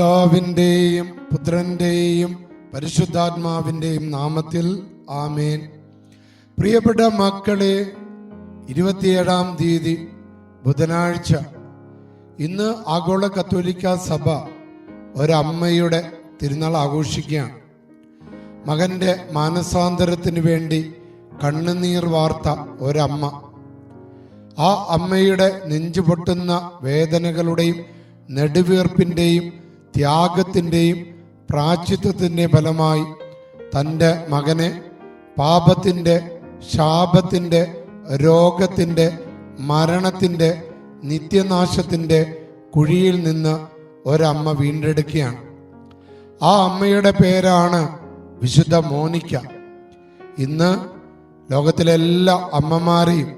പിതാവിന്റെയും പുത്രന്റെയും പരിശുദ്ധാത്മാവിന്റെയും നാമത്തിൽ ആമേൻ. പ്രിയപ്പെട്ട മക്കളെ ഇരുപത്തിയേഴാം തീയതി ബുധനാഴ്ച ഇന്ന് ആഗോള കത്തോലിക്ക സഭ ഒരമ്മയുടെ തിരുനാൾ ആഘോഷിക്കുകയാണ്. മകന്റെ മാനസാന്തരത്തിന് വേണ്ടി കണ്ണുനീർ വാർത്ത ഒരമ്മ. ആ അമ്മയുടെ നെഞ്ചു പൊട്ടുന്ന വേദനകളുടെയും നെടുവീർപ്പിന്റെയും ത്യാഗത്തിന്റെയും പ്രാച്ചിത്വത്തിന്റെ ഫലമായി തന്റെ മകനെ പാപത്തിന്റെ ശാപത്തിന്റെ രോഗത്തിന്റെ മരണത്തിന്റെ നിത്യനാശത്തിന്റെ കുഴിയിൽ നിന്ന് ഒരമ്മ വീണ്ടെടുക്കുകയാണ്. ആ അമ്മയുടെ പേരാണ് വിശുദ്ധ മോനിക്ക. ഇന്ന് ലോകത്തിലെ എല്ലാ അമ്മമാരെയും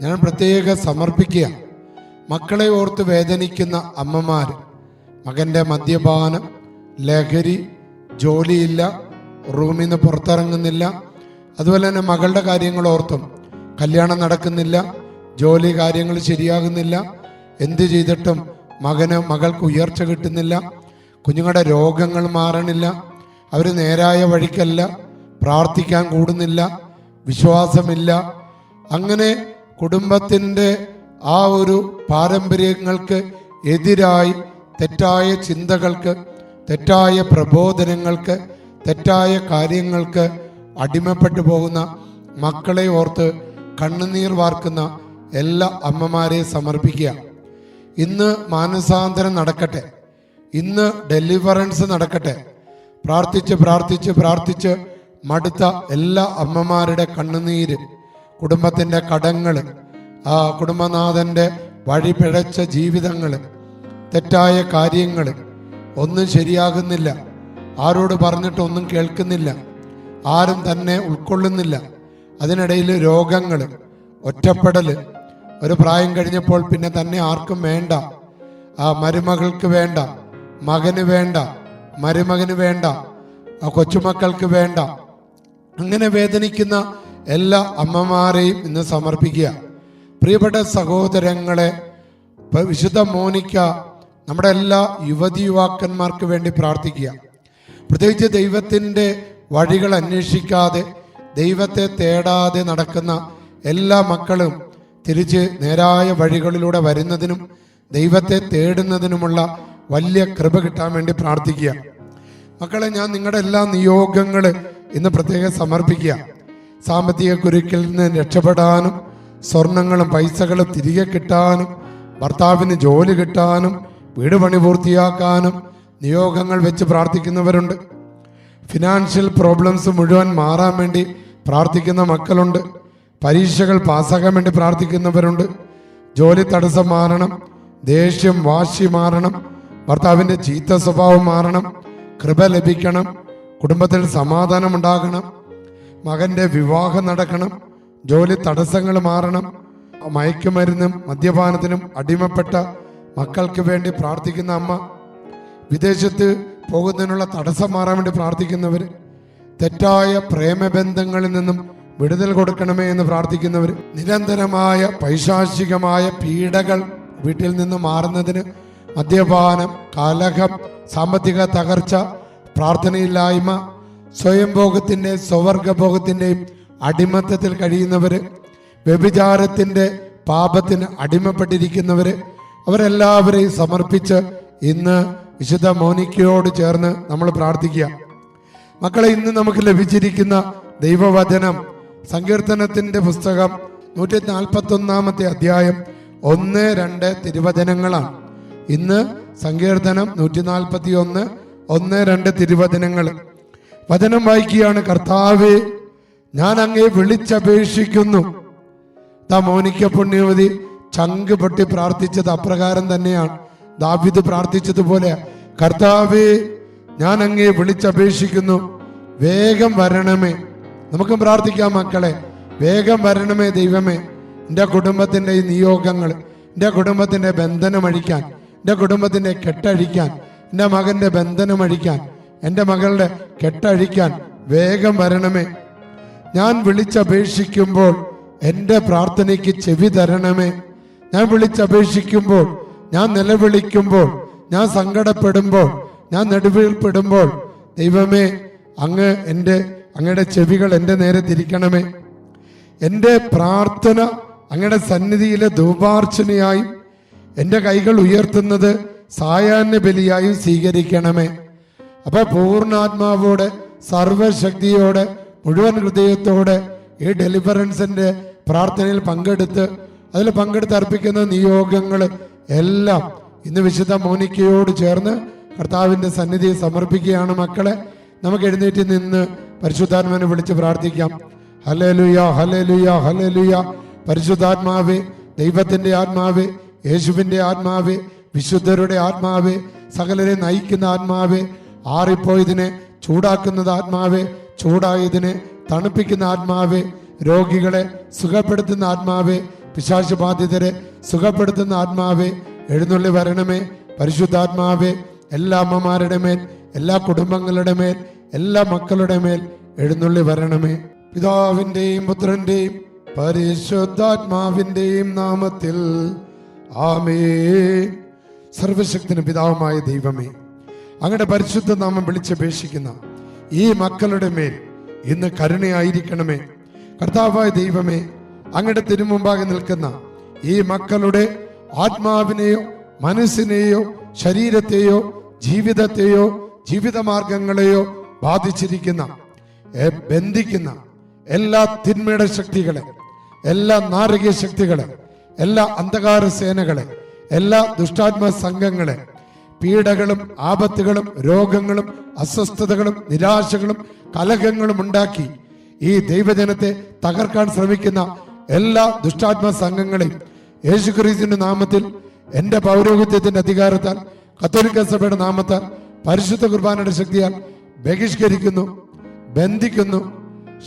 ഞാൻ പ്രത്യേകം സമർപ്പിക്കുക മക്കളെ ഓർത്ത് വേദനിക്കുന്ന അമ്മമാർ മകന്റെ മദ്യപാനം ലഹരി ജോലിയില്ല റൂമിൽ നിന്ന് പുറത്തിറങ്ങുന്നില്ല. അതുപോലെ തന്നെ മകളുടെ കാര്യങ്ങൾ ഓർത്തും. കല്യാണം നടക്കുന്നില്ല ജോലി കാര്യങ്ങൾ ശരിയാകുന്നില്ല. എന്ത് ചെയ്തിട്ടും മകന് മകൾക്ക് ഉയർച്ച കിട്ടുന്നില്ല. കുഞ്ഞുങ്ങളുടെ രോഗങ്ങൾ മാറണില്ല. അവർ നേരായ വഴിക്കല്ല പ്രാർത്ഥിക്കാൻ കൂടുന്നില്ല വിശ്വാസമില്ല. അങ്ങനെ കുടുംബത്തിന്റെ ആ ഒരു പാരമ്പര്യങ്ങൾക്ക് എതിരായി തെറ്റായ ചിന്തകൾക്ക് തെറ്റായ പ്രബോധനങ്ങൾക്ക് തെറ്റായ കാര്യങ്ങൾക്ക് അടിമപ്പെട്ടു പോകുന്ന മക്കളെ ഓർത്ത് കണ്ണുനീർ വാർക്കുന്ന എല്ലാ അമ്മമാരെയും സമർപ്പിക്കുക. ഇന്ന് മാനസാന്തരം നടക്കട്ടെ. ഇന്ന് ഡെലിവറൻസ് നടക്കട്ടെ. പ്രാർത്ഥിച്ച് പ്രാർത്ഥിച്ച് പ്രാർത്ഥിച്ച് മടുത്ത എല്ലാ അമ്മമാരുടെ കണ്ണുനീര് കുടുംബത്തിന്റെ കടങ്ങൾ ആ കുടുംബനാഥന്റെ വഴിപിഴച്ച ജീവിതങ്ങൾ തെറ്റായ കാര്യങ്ങൾ. ഒന്നും ശരിയാകുന്നില്ല. ആരോട് പറഞ്ഞിട്ട് ഒന്നും കേൾക്കുന്നില്ല. ആരും തന്നെ ഉൾക്കൊള്ളുന്നില്ല. അതിനിടയിൽ രോഗങ്ങൾ ഒറ്റപ്പെടൽ. ഒരു പ്രായം കഴിഞ്ഞപ്പോൾ പിന്നെ തന്നെ ആർക്കും വേണ്ട. ആ മരുമകൾക്ക് വേണ്ട. മകന് വേണ്ട. മരുമകന് വേണ്ട. ആ കൊച്ചുമക്കൾക്ക് വേണ്ട. അങ്ങനെ വേദനിക്കുന്ന എല്ലാ അമ്മമാരെയും ഇന്ന് സമർപ്പിക്കുക. പ്രിയപ്പെട്ട സഹോദരങ്ങളെ വിശുദ്ധ മോനിക്ക നമ്മുടെ എല്ലാ യുവതി യുവാക്കന്മാർക്ക് വേണ്ടി പ്രാർത്ഥിക്കുക. പ്രത്യേകിച്ച് ദൈവത്തിന്റെ വഴികൾ അന്വേഷിക്കാതെ ദൈവത്തെ തേടാതെ നടക്കുന്ന എല്ലാ മക്കളും തിരിച്ച് നേരായ വഴികളിലൂടെ വരുന്നതിനും ദൈവത്തെ തേടുന്നതിനുമുള്ള വലിയ കൃപ കിട്ടാൻ വേണ്ടി പ്രാർത്ഥിക്കുക. മക്കളെ ഞാൻ നിങ്ങളുടെ എല്ലാ നിയോഗങ്ങൾ ഇന്ന് പ്രത്യേകം സമർപ്പിക്കുക. സാമ്പത്തിക കുരുക്കിൽ നിന്ന് രക്ഷപ്പെടാനും സ്വർണങ്ങളും പൈസകളും തിരികെ കിട്ടാനും ഭർത്താവിന് ജോലി കിട്ടാനും വീട് പണി പൂർത്തിയാക്കാനും നിയോഗങ്ങൾ വെച്ച് പ്രാർത്ഥിക്കുന്നവരുണ്ട്. ഫിനാൻഷ്യൽ പ്രോബ്ലംസ് മുഴുവൻ മാറാൻ വേണ്ടി പ്രാർത്ഥിക്കുന്ന മക്കളുണ്ട്. പരീക്ഷകൾ പാസ്സാക്കാൻ വേണ്ടി പ്രാർത്ഥിക്കുന്നവരുണ്ട്. ജോലി തടസ്സം മാറണം. ദേഷ്യം വാശി മാറണം. ഭർത്താവിന്റെ ചീത്ത സ്വഭാവം മാറണം. കൃപ ലഭിക്കണം. കുടുംബത്തിൽ സമാധാനം ഉണ്ടാകണം. മകന്റെ വിവാഹം നടക്കണം. ജോലി തടസ്സങ്ങൾ മാറണം. മയക്കുമരുന്നും മദ്യപാനത്തിനും അടിമപ്പെട്ട മക്കൾക്ക് വേണ്ടി പ്രാർത്ഥിക്കുന്ന അമ്മ വിദേശത്ത് പോകുന്നതിനുള്ള തടസ്സം മാറാൻ വേണ്ടി പ്രാർത്ഥിക്കുന്നവർ തെറ്റായ പ്രേമബന്ധങ്ങളിൽ നിന്നും വിടുതൽ കൊടുക്കണമേ എന്ന് പ്രാർത്ഥിക്കുന്നവർ നിരന്തരമായ പൈശാചികമായ പീഡകൾ വീട്ടിൽ നിന്ന് മാറുന്നതിന് മദ്യപാനം കലഹം സാമ്പത്തിക തകർച്ച പ്രാർത്ഥനയില്ലായ്മ സ്വയംഭോഗത്തിന്റെ സ്വവർഗഭോഗത്തിന്റെയും അടിമത്തത്തിൽ കഴിയുന്നവർ വ്യഭിചാരത്തിന്റെ പാപത്തിന് അടിമപ്പെട്ടിരിക്കുന്നവര് അവരെല്ലാവരെയും സമർപ്പിച്ച് ഇന്ന് വിശുദ്ധ മോനിക്കയോട് ചേർന്ന് നമ്മൾ പ്രാർത്ഥിക്കുക. മക്കളെ ഇന്ന് നമുക്ക് ലഭിച്ചിരിക്കുന്ന ദൈവവചനം സങ്കീർത്തനത്തിന്റെ പുസ്തകം നൂറ്റി നാൽപ്പത്തി ഒന്നാമത്തെ അധ്യായം ഒന്ന് രണ്ട് തിരുവചനങ്ങളാണ്. ഇന്ന് സങ്കീർത്തനം നൂറ്റി നാൽപ്പത്തി ഒന്ന് ഒന്ന് രണ്ട് തിരുവചനങ്ങൾ. വചനം വായിക്കുകയാണ് കർത്താവെ ഞാൻ അങ്ങേ വിളിച്ചപേക്ഷിക്കുന്നു. താ മോനിക്ക പുണ്യവതി ചങ്ക് പൊട്ടി പ്രാർത്ഥിച്ചത് അപ്രകാരം തന്നെയാണ്. ദാവിദ് പ്രാർത്ഥിച്ചതുപോലെ കർത്താവ് ഞാൻ അങ്ങേ വിളിച്ചപേക്ഷിക്കുന്നു. വേഗം വരണമേ. നമുക്കും പ്രാർത്ഥിക്കാം മക്കളെ. വേഗം വരണമേ ദൈവമേ. എന്റെ കുടുംബത്തിന്റെ ഈ നിയോഗങ്ങൾ എന്റെ കുടുംബത്തിന്റെ ബന്ധനമഴിക്കാൻ എന്റെ കുടുംബത്തിന്റെ കെട്ടഴിക്കാൻ എന്റെ മകന്റെ ബന്ധനം അഴിക്കാൻ എന്റെ മകളുടെ കെട്ടഴിക്കാൻ വേഗം വരണമേ. ഞാൻ വിളിച്ചപേക്ഷിക്കുമ്പോൾ എന്റെ പ്രാർത്ഥനയ്ക്ക് ചെവി തരണമേ. ഞാൻ വിളിച്ചപേക്ഷിക്കുമ്പോൾ ഞാൻ നിലവിളിക്കുമ്പോൾ ഞാൻ സങ്കടപ്പെടുമ്പോൾ ഞാൻ നെടുവീർപ്പിടുമ്പോൾ ദൈവമേ അങ്ങ് എന്റെ അങ്ങയുടെ ചെവികൾ എന്റെ നേരെ തിരിക്കണമേ. എന്റെ പ്രാർത്ഥന അങ്ങയുടെ സന്നിധിയിലെ ധൂപാർച്ചനയായും എന്റെ കൈകൾ ഉയർത്തുന്നത് സായാഹ്ന ബലിയായും സ്വീകരിക്കണമേ. അപ്പൊ പൂർണാത്മാവോടെ സർവശക്തിയോടെ മുഴുവൻ ഹൃദയത്തോടെ ഈ ഡെലിവറൻസിന്റെ പ്രാർത്ഥനയിൽ പങ്കെടുത്ത് അതിൽ പങ്കെടുത്ത് അർപ്പിക്കുന്ന നിയോഗങ്ങൾ എല്ലാം ഇന്ന് വിശുദ്ധ മോനിക്കയോട് ചേർന്ന് കർത്താവിന്റെ സന്നിധി സമർപ്പിക്കുകയാണ് മക്കളെ. നമുക്ക് എഴുന്നേറ്റ് നിന്ന് പരിശുദ്ധാത്മാവിനെ വിളിച്ച് പ്രാർത്ഥിക്കാം. ഹലേലുയ ഹലേ ലുയ പരിശുദ്ധാത്മാവേ ദൈവത്തിന്റെ ആത്മാവേ യേശുവിന്റെ ആത്മാവേ വിശുദ്ധരുടെ ആത്മാവേ സകലരെ നയിക്കുന്ന ആത്മാവേ ആറിപ്പോയതിനെ ചൂടാക്കുന്നത് ആത്മാവേ ചൂടായതിനെ തണുപ്പിക്കുന്ന ആത്മാവേ രോഗികളെ സുഖപ്പെടുത്തുന്ന ആത്മാവേ പിശാച ബാധിതരെ സുഖപ്പെടുത്തുന്ന ആത്മാവേ എഴുന്നള്ളി വരണമേ പരിശുദ്ധാത്മാവേ എല്ലാ അമ്മമാരുടെ മേൽ എല്ലാ കുടുംബങ്ങളുടെ മേൽ എല്ലാ മക്കളുടെ മേൽ എഴുന്നള്ളി വരണമേ. പിതാവിന്റെയും പുത്രന്റെയും പരിശുദ്ധാത്മാവിന്റെയും നാമത്തിൽ. ആമേ സർവശക്തിന് പിതാവുമായ ദൈവമേ അങ്ങയുടെ പരിശുദ്ധ നാമം വിളിച്ചപേക്ഷിക്കുന്ന ഈ മക്കളുടെ മേൽ ഇന്ന് കരുണയായിരിക്കണമേ. കർത്താവായ ദൈവമേ അങ്ങയുടെ തിരുമുമ്പാകെ നിൽക്കുന്ന ഈ മക്കളുടെ ആത്മാവിനെയോ മനസ്സിനെയോ ശരീരത്തെയോ ജീവിതത്തെയോ ജീവിതമാർഗങ്ങളെയോ ബാധിച്ചിരിക്കുന്ന ബന്ധിക്കുന്ന എല്ലാ തിന്മയുടെ ശക്തികളെ എല്ലാ നാരകീയ ശക്തികളെ എല്ലാ അന്ധകാര സേനകളെ എല്ലാ ദുഷ്ടാത്മ സംഘങ്ങളെ പീഡകളും ആപത്തുകളും രോഗങ്ങളും അസ്വസ്ഥതകളും നിരാശകളും കലഹങ്ങളും ഉണ്ടാക്കി ഈ ദൈവജനത്തെ തകർക്കാൻ ശ്രമിക്കുന്ന എല്ലാ ദുഷ്ടാത്മ സംഘങ്ങളെയും യേശുക്രീസ്തുവിന്റെ നാമത്തിൽ എന്റെ പൗരോഹിത്യത്തിന്റെ അധികാരത്താൽ കത്തോലിക്ക സഭയുടെ നാമത്താൽ പരിശുദ്ധ കുർബാനയുടെ ശക്തിയാൽ ബഹിഷ്കരിക്കുന്നു ബന്ധിക്കുന്നു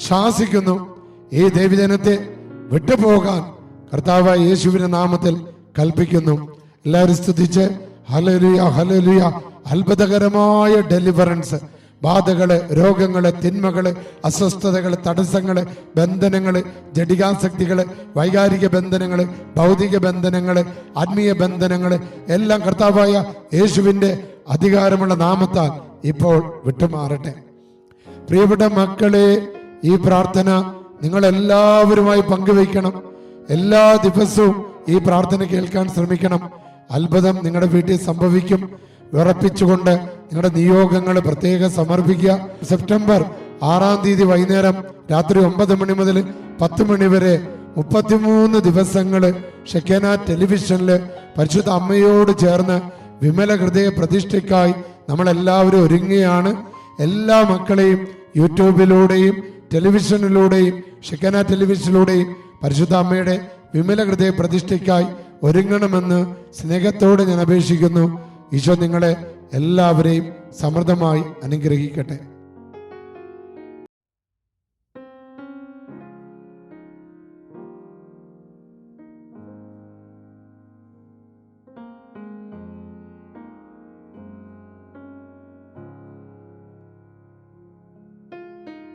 ശാസിക്കുന്നു. ഈ ദൈവജനത്തെ വിട്ടുപോകാൻ കർത്താവ് യേശുവിന്റെ നാമത്തിൽ കൽപ്പിക്കുന്നു. എല്ലാവരും സ്തുതിച്ച് ഹലലുയ ഹലലുയ അത്ഭുതകരമായ ഡെലിവറൻസ് ബാധകൾ രോഗങ്ങൾ തിന്മകൾ അസ്വസ്ഥതകൾ തടസ്സങ്ങൾ ബന്ധനങ്ങൾ ജഡികാസക്തികൾ വൈകാരിക ബന്ധനങ്ങൾ ഭൗതിക ബന്ധനങ്ങൾ ആത്മീയ ബന്ധനങ്ങൾ എല്ലാം കർത്താവായ യേശുവിന്റെ അധികാരമുള്ള നാമത്താൽ ഇപ്പോൾ വിട്ടുമാറട്ടെ. പ്രിയപ്പെട്ട മക്കളെ ഈ പ്രാർത്ഥന നിങ്ങൾ എല്ലാവരുമായി പങ്കുവയ്ക്കണം. എല്ലാ ദിവസവും ഈ പ്രാർത്ഥന കേൾക്കാൻ ശ്രമിക്കണം. അത്ഭുതം നിങ്ങളുടെ വീട്ടിൽ സംഭവിക്കും. ഉറപ്പിച്ചുകൊണ്ട് നിങ്ങളുടെ നിയോഗങ്ങൾ പ്രത്യേകം സമർപ്പിക്കുക. സെപ്റ്റംബർ ആറാം തീയതി വൈകുന്നേരം രാത്രി ഒമ്പത് മണി മുതൽ പത്ത് മണി വരെ മുപ്പത്തിമൂന്ന് ദിവസങ്ങൾ ഷെക്കേന ടെലിവിഷനിൽ പരിശുദ്ധ അമ്മയോട് ചേർന്ന് വിമല ഹൃദയ പ്രതിഷ്ഠയ്ക്കായി നമ്മളെല്ലാവരും ഒരുങ്ങുകയാണ്. എല്ലാ മക്കളെയും യൂട്യൂബിലൂടെയും ടെലിവിഷനിലൂടെയും ഷെക്കന ടെലിവിഷനിലൂടെയും പരിശുദ്ധ അമ്മയുടെ വിമല ഹൃദയ പ്രതിഷ്ഠയ്ക്കായി ഒരുങ്ങണമെന്ന് സ്നേഹത്തോടെ ഞാൻ അപേക്ഷിക്കുന്നു. ഈശോ നിങ്ങളെ എല്ലാവരെയും സമൃദ്ധമായി അനുഗ്രഹിക്കട്ടെ.